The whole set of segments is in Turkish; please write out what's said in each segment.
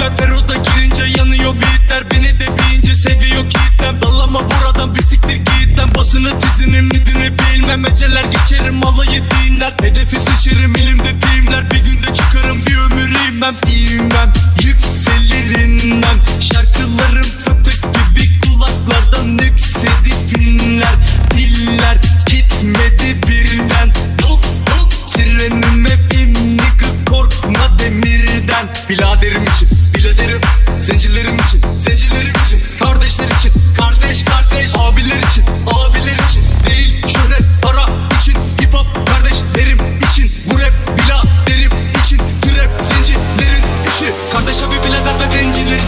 ver Feroda girince yanıyor beatler. Beni de bilince seviyor kitlem Dallama buradan bir siktir git Basını tizinin midini bilmem. Eceler geçerim alayı dinler Hedefi şişirim elimde filmler. Bir günde çıkarım bir ömür inmem İnmem yükselirim Şarkılarım biladerim Zencilerim için zencilerim için Kardeşler için kardeş kardeş Abiler için abiler için. Değil şöhret para için Hip kardeşlerim için Bu rap biladerim için Trap zencilerin işi. Kardeş abi birader ve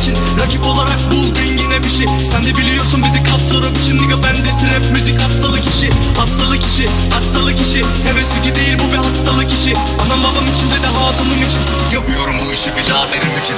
için Rakip olarak buldun yine bir şey. Sen de biliyorsun bizi kas sorup için Nigga bende trap müzik hastalık işi. Hastalık işi hastalık işi. Hevesli değil bu bir hastalık işi. Anam babam için ve de hatunum için Yapıyorum bu işi biraderim için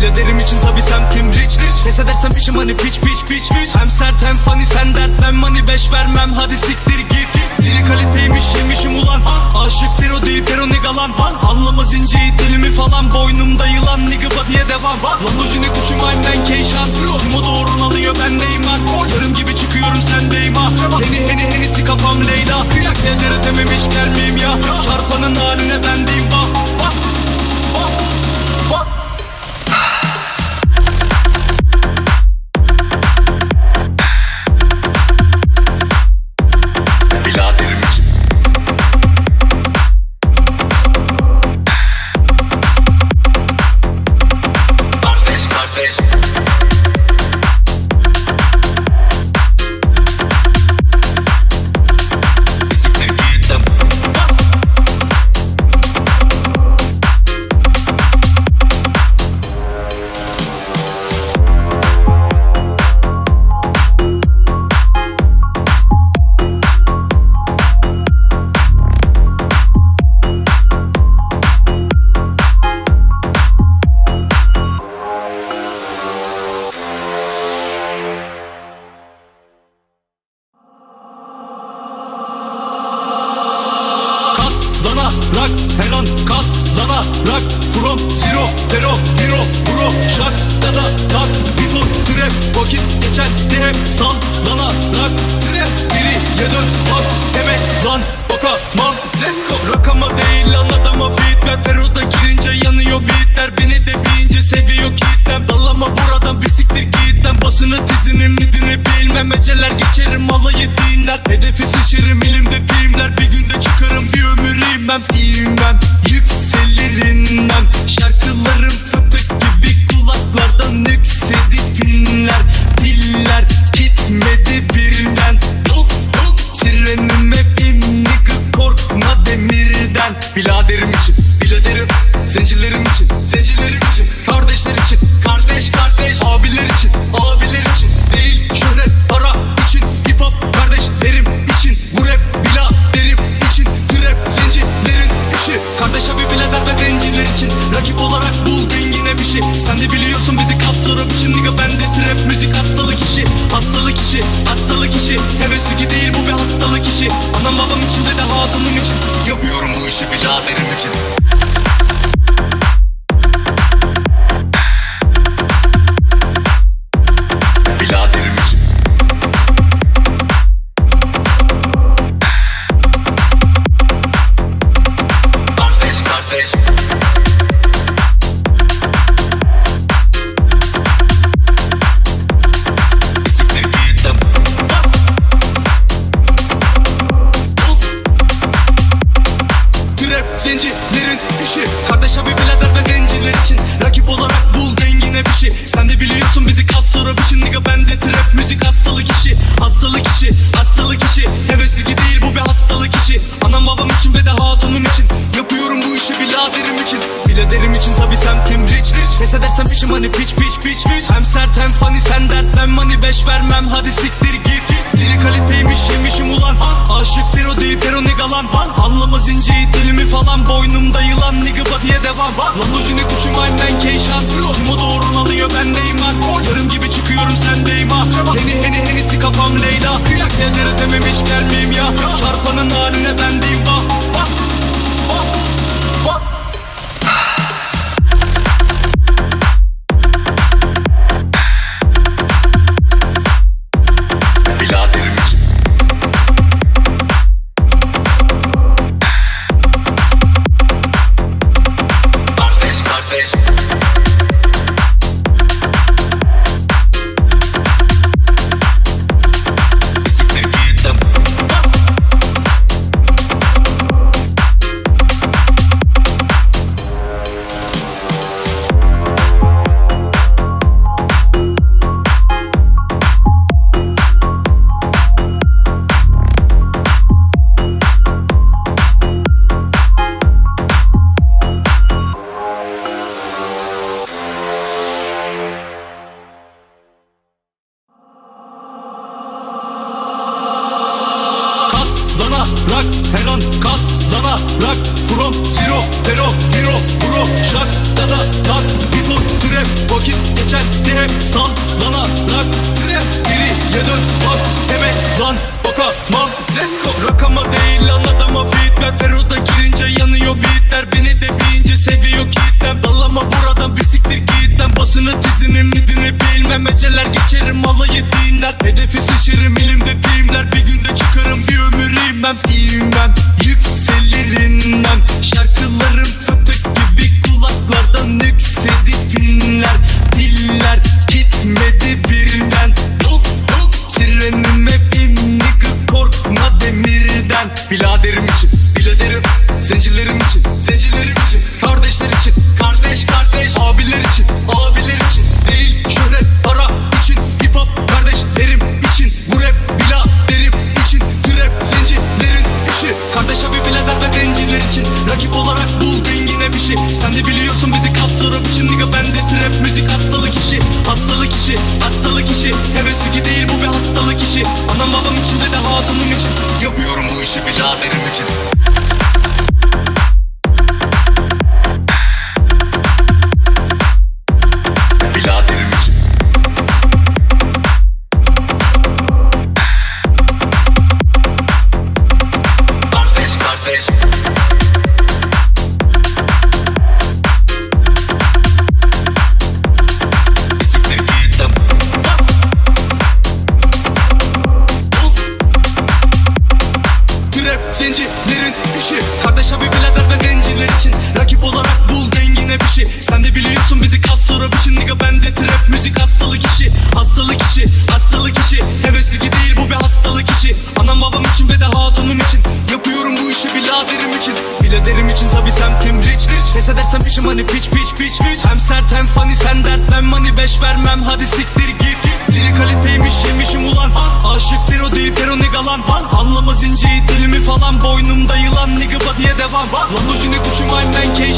biraderim için tabi semtim rich rich. Pes edersem biçim hani piç piç piç piç. Hem sert hem funny sen dert ben money beş vermem. Hadi siktir git. Diri kaliteymiş yemişim ulan. Aşık Fero değil Fero nigga lan Anlamaz ince dilimi falan Boynumda yılan. Nigga body'ye devam. Lamborghini kuşum I'm ben Keyşan Timo doğrun alıyor bendeyim lan Yarım gibi çıkıyorum sendeyim ha Heni heni henisi kafam Leyla. Kıyak neler dememiş gelmeyeyim ya. Çarpanın midini bilmem Anam babam için ve de hatunum için. Yapıyorum bu işi biladerim için. Biladerim için tabi semtim rich. Pes edersen pişim hani piç piç piç Hem sert hem funny sen dert ben money. Beş vermem hadi siktir git. Diri kaliteymiş yemişim ulan. Aşık Fero değil Fero nigga lan Anlamaz inceyi dilimi falan. Boynumda yılan nigga body'e devam. Lamborghini Gucci my man Keyşan Umudu orun alıyor bendeyim ben. Yarım gibi çıkıyorum sendeyim ha lan bakamam. Let's go Rakama değil lan adama feed ver Fero'da girince yanıyor beatler. Beni de bilince seviyor kitlem Dallama buradan bir siktir gitten Basını tizinin midini bilmem. Eceler geçerim alayı dinler Hedefi şişirim elimde filmler. Bir günde çıkarım bir ömür inmem İnmem yükselirinmem Şarkılarım fıtık gibi kulaklardan yüksedik filmler Pes edersem işim hani piç piç piç piç. Hem sert hem funny sen dert ben money beş vermem. Hadi siktir git. Diri kaliteymiş yemişim ulan. Aşık Fero değil Fero negalan Anlamaz inceyi dilimi falan. Boynumda yılan nigga body'ye devam. Lamborghini kuşum aynen Keyşan Mo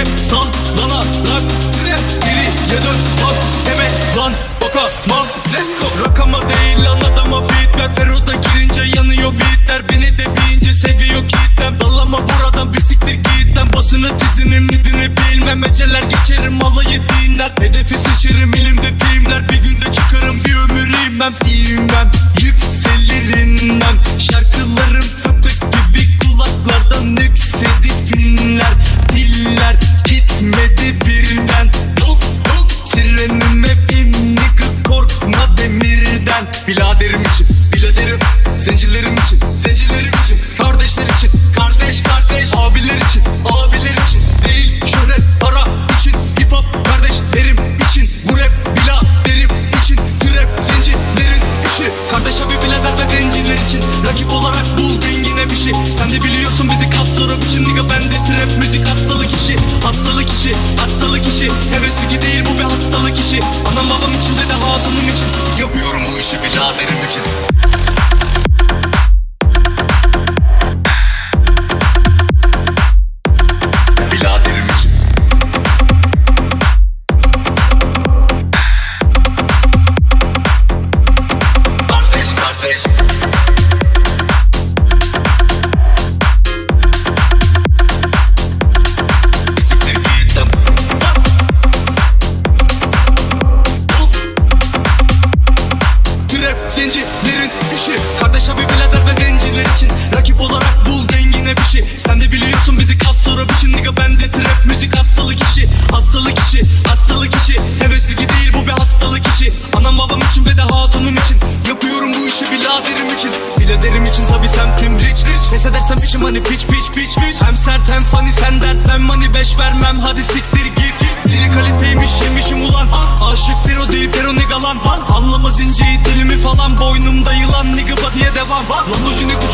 Hep sallanarak tire geriye dön. Bak hemen lan bakamam Let's go. Rakama değil lan adama feedback Feroda girince yanıyor beatler. Beni de bince seviyor kitlem Dallama buradan bir siktir gitten Basını tizini midini bilmem. Eceler geçerim alayı dinler Hedefi seçerim elimde pimler Bir günde çıkarım bir ömür ben Fero nigalan Anlamaz inceyi